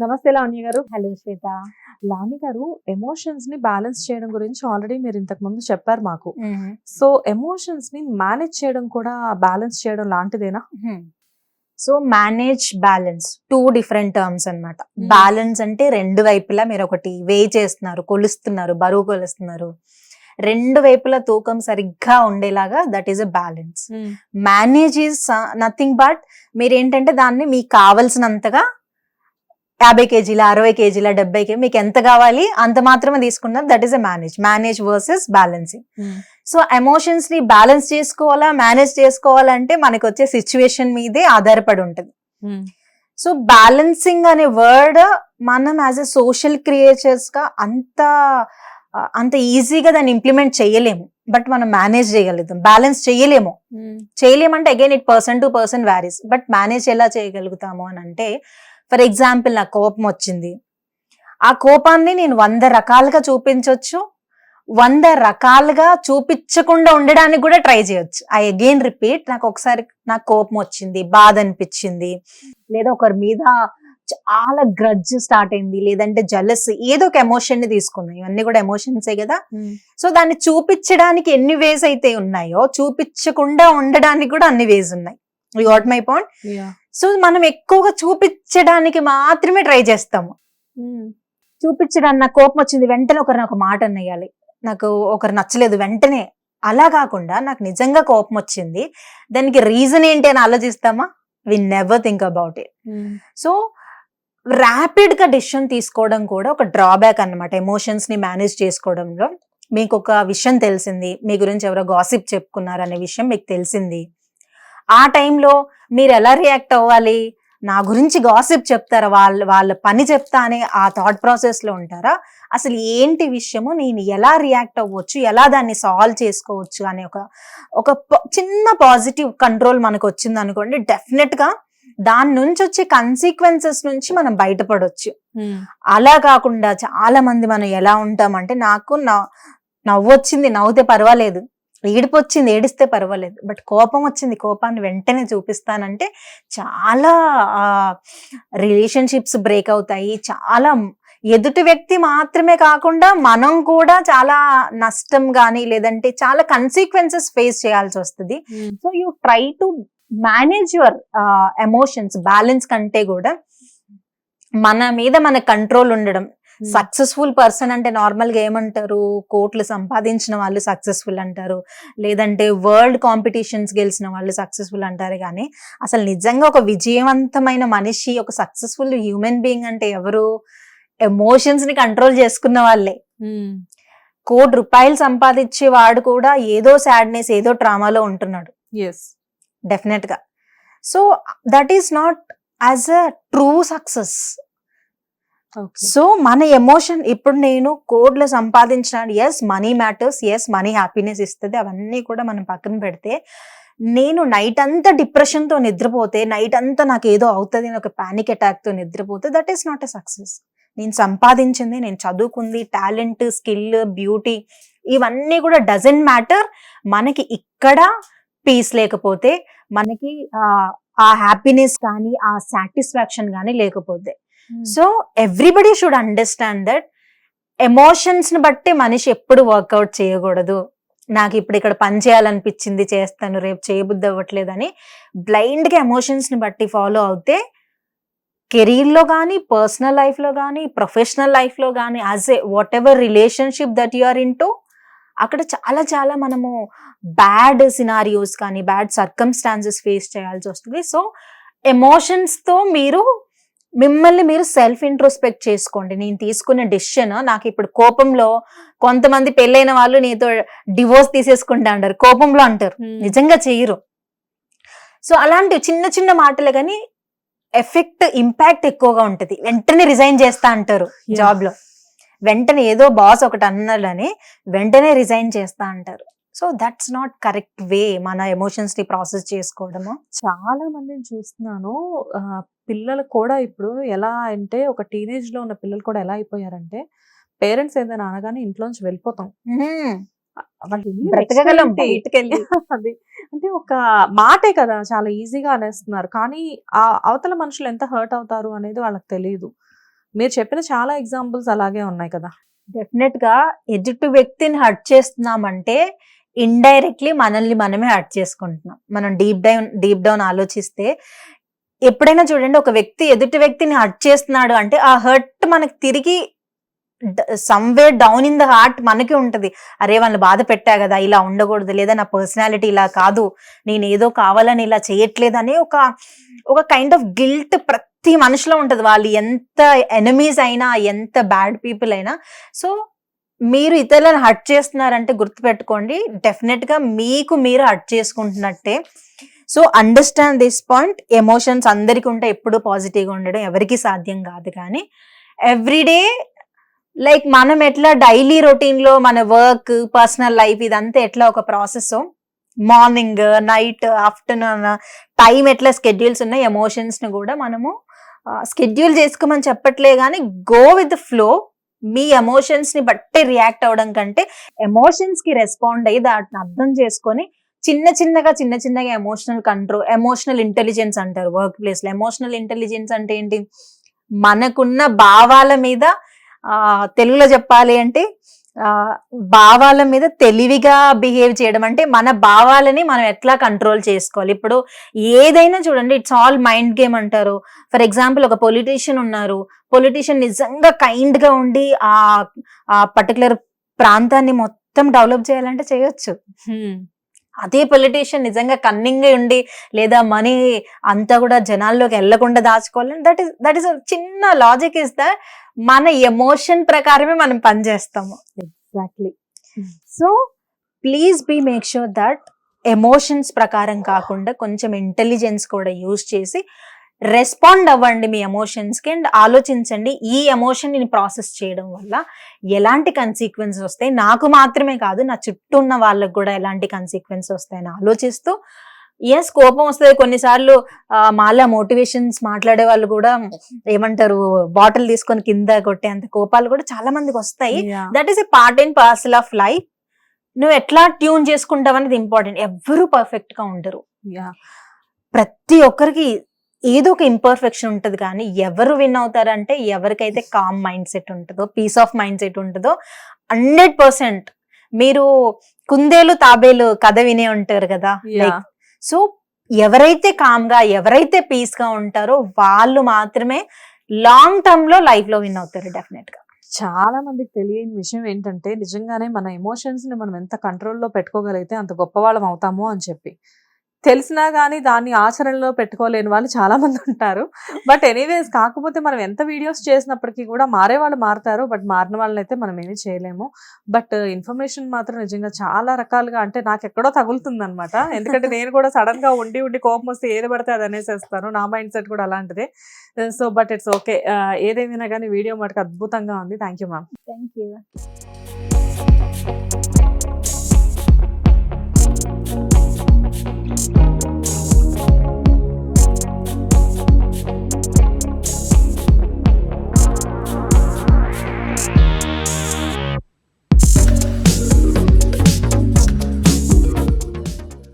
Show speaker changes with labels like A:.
A: నమస్తే లావణ్య గారు.
B: హలో శ్వేత.
A: లావణ్య గారు ఎమోషన్స్ని బ్యాలెన్స్ చేయడం గురించి ఆల్రెడీ మీరు ఇంతకు ముందు చెప్పారు మాకు. సో ఎమోషన్స్ని మేనేజ్ చేయడం కూడా బ్యాలెన్స్ చేయడం లాంటిదేనా?
B: So manage balance two different terms అన్నమాట.
A: Hmm.
B: బ్యాలెన్స్ అంటే రెండు వైపులా మీరు ఒకటి వే చేస్తున్నారు కొలుస్తున్నారు బరువు కొలుస్తున్నారు. రెండు వైపులా తూకం సరిగ్గా ఉండేలాగా that is a balance manage is nothing but మీరు ఏంటంటే దాన్ని మీకు కావలసినంతగా యాభై కేజీల అరవై కేజీల డెబ్బై కేజీ మీకు ఎంత కావాలి అంత మాత్రమే తీసుకున్నారు that is a manage manage versus balancing so ఎమోషన్స్ని బ్యాలెన్స్ చేసుకోవాలా మేనేజ్ చేసుకోవాలంటే మనకు వచ్చే సిచ్యువేషన్ మీదే ఆధారపడి ఉంటుంది. సో బ్యాలెన్సింగ్ అనే వర్డ్ మనం యాజ్ ఎ సోషల్ క్రియేచర్స్గా అంత అంత ఈజీగా దాన్ని ఇంప్లిమెంట్ చేయలేము. బట్ మనం మేనేజ్ చేయగలుగుతాం. బ్యాలెన్స్ చేయలేము. చేయలేమంటే again it person to person varies but manage ఎలా చేయగలుగుతాము అని అంటే ఫర్ ఎగ్జాంపుల్ నాకు కోపం వచ్చింది. ఆ కోపాన్ని నేను వంద రకాలుగా చూపించవచ్చు వంద రకాలుగా చూపించకుండా ఉండడానికి కూడా ట్రై చేయొచ్చు. ఐ అగైన్ రిపీట్ నాకు ఒకసారి నాకు కోపం వచ్చింది బాధ అనిపించింది. లేదా ఒకరి మీద చాలా గ్రడ్జ్ స్టార్ట్ అయింది లేదంటే జలస్ ఏదో ఒక ఎమోషన్ని తీసుకుందాం. ఇవన్నీ కూడా ఎమోషన్సే కదా? సో దాన్ని చూపించడానికి ఎన్ని వేస్ అయితే ఉన్నాయో చూపించకుండా ఉండడానికి కూడా అన్ని వేస్ ఉన్నాయి. You what my point so మనం ఎక్కువగా చూపించడానికి మాత్రమే ట్రై చేస్తాము. చూపించడానికి నాకు కోపం వచ్చింది. వెంటనే ఒకరిని ఒక మాట అన్నయ్యాలి. నాకు ఒకరు నచ్చలేదు. వెంటనే అలా కాకుండా నాకు నిజంగా కోపం వచ్చింది. దానికి రీజన్ ఏంటి అని ఆలోచిస్తామా? We never think about it so ర్యాపిడ్గా decision తీసుకోవడం కూడా ఒక డ్రాబ్యాక్ అన్నమాట. ఎమోషన్స్ని మేనేజ్ చేసుకోవడంలో. మీకు ఒక విషయం తెలిసింది. మీ గురించి ఎవరో గాసిప్ చెప్పుకున్నారు అనే విషయం మీకు తెలిసింది. ఆ టైంలో మీరు ఎలా రియాక్ట్ అవ్వాలి? నా గురించి గాసిప్ చెప్తారా? వాళ్ళ వాళ్ళ పని చెప్తా అనే ఆ థాట్ ప్రాసెస్లో ఉంటారా? అసలు ఏంటి విషయము? నేను ఎలా రియాక్ట్ అవ్వచ్చు? ఎలా దాన్ని సాల్వ్ చేసుకోవచ్చు? అనే ఒక ఒక చిన్న పాజిటివ్ కంట్రోల్ మనకు వచ్చింది అనుకోండి డెఫినెట్గా దాని నుంచి వచ్చే కన్సిక్వెన్సెస్ నుంచి మనం బయటపడవచ్చు అలా కాకుండా చాలా మంది మనం ఎలా ఉంటామంటే నాకు నవ్వు నవ్వు వచ్చింది నవ్వుతే పర్వాలేదు. ఏడుపు వచ్చింది ఏడిస్తే పర్వాలేదు. బట్ కోపం వచ్చింది కోపాన్ని వెంటనే చూపిస్తానంటే చాలా రిలేషన్షిప్స్ బ్రేక్ అవుతాయి చాలా ఎదుటి వ్యక్తి మాత్రమే కాకుండా మనం కూడా చాలా నష్టం కానీ లేదంటే చాలా కన్సిక్వెన్సెస్ ఫేస్ చేయాల్సి వస్తుంది so you try to manage your emotions balance కంటే కూడా మన మీద మన కంట్రోల్ ఉండడం సక్సెస్ఫుల్ పర్సన్ అంటే నార్మల్గా ఏమంటారు? కోట్లు సంపాదించిన వాళ్ళు సక్సెస్ఫుల్ అంటారు. లేదంటే వరల్డ్ కాంపిటీషన్స్ గెలిచిన వాళ్ళు సక్సెస్ఫుల్ అంటారు. కానీ అసలు నిజంగా ఒక విజయవంతమైన మనిషి ఒక సక్సెస్ఫుల్ హ్యూమన్ బీయింగ్ అంటే ఎవరు? ఎమోషన్స్ని కంట్రోల్ చేసుకున్న వాళ్ళే. కోటి రూపాయలు సంపాదించే వాడు కూడా ఏదో సాడ్నెస్ ఏదో ట్రామాలో ఉంటున్నాడు.
A: ఎస్
B: డెఫినెట్గా. So that is not as a true success. So మన ఎమోషన్ ఇప్పుడు నేను కోడ్లు సంపాదించిన yes money matters yes money happiness ఇస్తుంది అవన్నీ కూడా మనం పక్కన పెడితే నేను నైట్ అంతా డిప్రెషన్తో నిద్రపోతే నైట్ అంతా నాకు ఏదో అవుతుంది అని ఒక పానిక్ అటాక్తో నిద్రపోతే that is not a success నేను సంపాదించింది నేను చదువుకుంది టాలెంట్ స్కిల్ బ్యూటీ ఇవన్నీ కూడా డజంట్ మ్యాటర్ మనకి ఇక్కడ పీస్ లేకపోతే మనకి ఆ హ్యాపీనెస్ కానీ ఆ సాటిస్ఫాక్షన్ కానీ లేకపోతే so everybody should understand that ఎమోషన్స్ని బట్టి మనిషి ఎప్పుడు వర్కౌట్ చేయకూడదు. నాకు ఇప్పుడు ఇక్కడ పని చేయాలనిపించింది చేస్తాను రేపు చేయబుద్ధి అవ్వట్లేదని బ్లైండ్గా ఎమోషన్స్ని బట్టి ఫాలో అవుతే కెరీర్లో కానీ పర్సనల్ లైఫ్లో కానీ ప్రొఫెషనల్ లైఫ్లో కానీ as a whatever relationship that you are in అక్కడ చాలా చాలా మనము బ్యాడ్ సినారియోస్ కానీ బ్యాడ్ సర్కమ్స్టాన్సెస్ ఫేస్ చేయాల్సి వస్తుంది. సో ఎమోషన్స్తో మీరు మిమ్మల్ని మీరు సెల్ఫ్ ఇంట్రోస్పెక్ట్ చేసుకోండి. నేను తీసుకున్న డెసిషన్ నాకు ఇప్పుడు కోపంలో కొంతమంది పెళ్ళైన వాళ్ళు నీతో డివోర్స్ తీసేసుకుంటా అంటారు. కోపంలో అంటారు. నిజంగా చెయ్యరు సో అలాంటి చిన్న చిన్న మాటలే కానీ ఎఫెక్ట్ ఇంపాక్ట్ ఎక్కువగా ఉంటది. వెంటనే రిజైన్ చేస్తా అంటారు. జాబ్లో. వెంటనే ఏదో బాస్ ఒకటి అన్నాడని వెంటనే రిజైన్ చేస్తా అంటారు. So that's not correct way మన ఎమోషన్స్ని ప్రాసెస్ చేసుకోవడము.
A: చాలా మందిని చూస్తున్నాను. ఆ, పిల్లలు కూడా ఇప్పుడు ఎలా అంటే ఒక టీనేజ్లో ఉన్న పిల్లలు కూడా ఎలా అయిపోయారంటే పేరెంట్స్ ఏదైనా అనగానే ఇంట్లోంచి వెళ్ళిపోతాం. వాళ్ళు ఎన్ని
B: బ్రతకగలం
A: next ఏంటి?
B: బయటకెళ్ళి
A: అది అంటే ఒక మాటే కదా చాలా ఈజీగా అనేస్తున్నారు. కానీ ఆ అవతల మనుషులు ఎంత హర్ట్ అవుతారు అనేది వాళ్ళకి తెలియదు మీరు చెప్పిన చాలా ఎగ్జాంపుల్స్ అలాగే ఉన్నాయి కదా.
B: డెఫినెట్గా ఎదుటి వ్యక్తిని హర్ట్ చేస్తున్నామంటే ఇండైరెక్ట్లీ మనల్ని మనమే హర్ట్ చేసుకుంటున్నాం. మనం డీప్ డౌన్ డీప్ డౌన్ ఆలోచిస్తే ఎప్పుడైనా చూడండి ఒక వ్యక్తి ఎదుటి వ్యక్తిని హర్ట్ చేస్తున్నాడు అంటే ఆ హర్ట్ మనకు తిరిగి somewhere down in the heart మనకి ఉంటది. అరే వాళ్ళని బాధ పెట్టా కదా ఇలా ఉండకూడదు లేదా నా పర్సనాలిటీ ఇలా కాదు నేను ఏదో కావాలని ఇలా చేయట్లేదు అని ఒక ఒక కైండ్ ఆఫ్ గిల్ట్ ప్రతి మనిషిలో ఉంటది. వాళ్ళు ఎంత ఎనిమీస్ అయినా ఎంత బ్యాడ్ పీపుల్ అయినా. సో మీరు ఇతరులను హర్ట్ చేస్తున్నారంటే గుర్తుపెట్టుకోండి. డెఫినెట్గా మీకు మీరు hurt చేసుకుంటున్నట్టే. So understand this point emotions అందరికీ ఉంటే ఎప్పుడు పాజిటివ్గా ఉండడం ఎవరికి సాధ్యం కాదు కానీ. ఎవ్రీడే లైక్ మనం ఎట్లా డైలీ రొటీన్లో మన వర్క్ పర్సనల్ లైఫ్ ఇదంతా ఎట్లా ఒక process morning night afternoon time ఎట్లా స్కెడ్యూల్స్ ఉన్నాయి? ఎమోషన్స్ని కూడా మనము స్కెడ్యూల్ చేసుకోమని చెప్పట్లే కానీ గో విత్ ఫ్లో మీ ఎమోషన్స్ని బట్టి రియాక్ట్ అవడం కంటే ఎమోషన్స్కి రెస్పాండ్ అయ్యి దాటిని అర్థం చేసుకొని చిన్న చిన్నగా చిన్న చిన్నగా ఎమోషనల్ కంట్రోల్ ఎమోషనల్ ఇంటెలిజెన్స్ అంటారు వర్క్ ప్లేస్లో. ఎమోషనల్ ఇంటెలిజెన్స్ అంటే ఏంటి? మనకున్న భావాల మీద ఆ తెలుగులో చెప్పాలి అంటే భావాల మీద తెలివిగా బిహేవ్ చేయడం అంటే మన భావాలని మనం ఎట్లా కంట్రోల్ చేసుకోవాలి? ఇప్పుడు ఏదైనా చూడండి ఇట్స్ ఆల్ మైండ్ గేమ్ అంటారు. ఫర్ ఎగ్జాంపుల్ ఒక పొలిటీషియన్ ఉన్నారు. పొలిటీషియన్ నిజంగా కైండ్గా ఉండి ఆ ఆ పర్టికులర్ ప్రాంతాన్ని మొత్తం డెవలప్ చేయాలంటే చేయొచ్చు. అదే పొలిటీషియన్ నిజంగా కన్నింగ్ ఉండి లేదా మనీ అంతా కూడా జనాల్లోకి వెళ్ళకుండా దాచుకోవాలని దట్ ఈస్ దట్ ఈస్ చిన్న లాజిక్ ఇస్ ద మన ఎమోషన్ ప్రకారమే మనం పనిచేస్తాము
A: exactly
B: so please be make sure that emotions ప్రకారం కాకుండా కొంచెం ఇంటెలిజెన్స్ కూడా యూజ్ చేసి రెస్పాండ్ అవ్వండి మీ ఎమోషన్స్కి అండ్ ఆలోచించండి. ఈ ఎమోషన్ని ప్రాసెస్ చేయడం వల్ల ఎలాంటి కన్సీక్వెన్స్ వస్తాయి? నాకు మాత్రమే కాదు నా చుట్టూ ఉన్న వాళ్ళకి కూడా ఎలాంటి కన్సీక్వెన్స్ వస్తాయని ఆలోచిస్తూ ఎస్ కోపం వస్తుంది. కొన్నిసార్లు మాలా మోటివేషన్స్ మాట్లాడే వాళ్ళు కూడా ఏమంటారు బాటిల్ తీసుకొని కింద కొట్టే అంత కోపాలు కూడా చాలా మందికి వస్తాయి. That is a part and parcel of life నువ్వు ఎట్లా ట్యూన్ చేసుకుంటావు అనేది ఇంపార్టెంట్ ఎవ్వరూ పర్ఫెక్ట్గా ఉండరు. ప్రతి ఒక్కరికి ఏదో ఒక ఇంపర్ఫెక్షన్ ఉంటది కానీ ఎవరు విన్ అవుతారంటే ఎవరికైతే కామ్ మైండ్ సెట్ ఉంటుందో పీస్ ఆఫ్ మైండ్ సెట్ ఉంటుందో హండ్రెడ్ పర్సెంట్ మీరు కుందేలు తాబేలు కథ వినే ఉంటారు కదా? సో ఎవరైతే కామ్గా ఎవరైతే పీస్గా ఉంటారో వాళ్ళు మాత్రమే లాంగ్ టర్మ్లో లైఫ్లో విన్ అవుతారు డెఫినెట్గా
A: చాలా మందికి తెలియని విషయం ఏంటంటే నిజంగానే మన ఎమోషన్స్ని మనం ఎంత కంట్రోల్లో పెట్టుకోగలిగితే అంత గొప్పవాళ్ళం అవుతాము అని చెప్పి. తెలిసినా కానీ దాన్ని ఆచరణలో పెట్టుకోలేని వాళ్ళు చాలా మంది ఉంటారు. బట్ ఎనీవేస్ కాకపోతే మనం ఎంత వీడియోస్ చేసినప్పటికీ కూడా మారే వాళ్ళు మారుతారు. బట్ మారిన వాళ్ళని అయితే మనం ఏమీ చేయలేము. బట్ ఇన్ఫర్మేషన్ మాత్రం నిజంగా చాలా రకాలుగా అంటే నాకు ఎక్కడో తగులుతుంది అనమాట ఎందుకంటే నేను కూడా సడన్గా ఉండి ఉండి కోపం వస్తే ఏది పడితే అది అనేసేస్తాను. నా మైండ్ సెట్ కూడా అలాంటిదే. So but it's okay. ఏదేమైనా కానీ వీడియో మటుకు అద్భుతంగా ఉంది. Thank you ma'am.
B: Thank you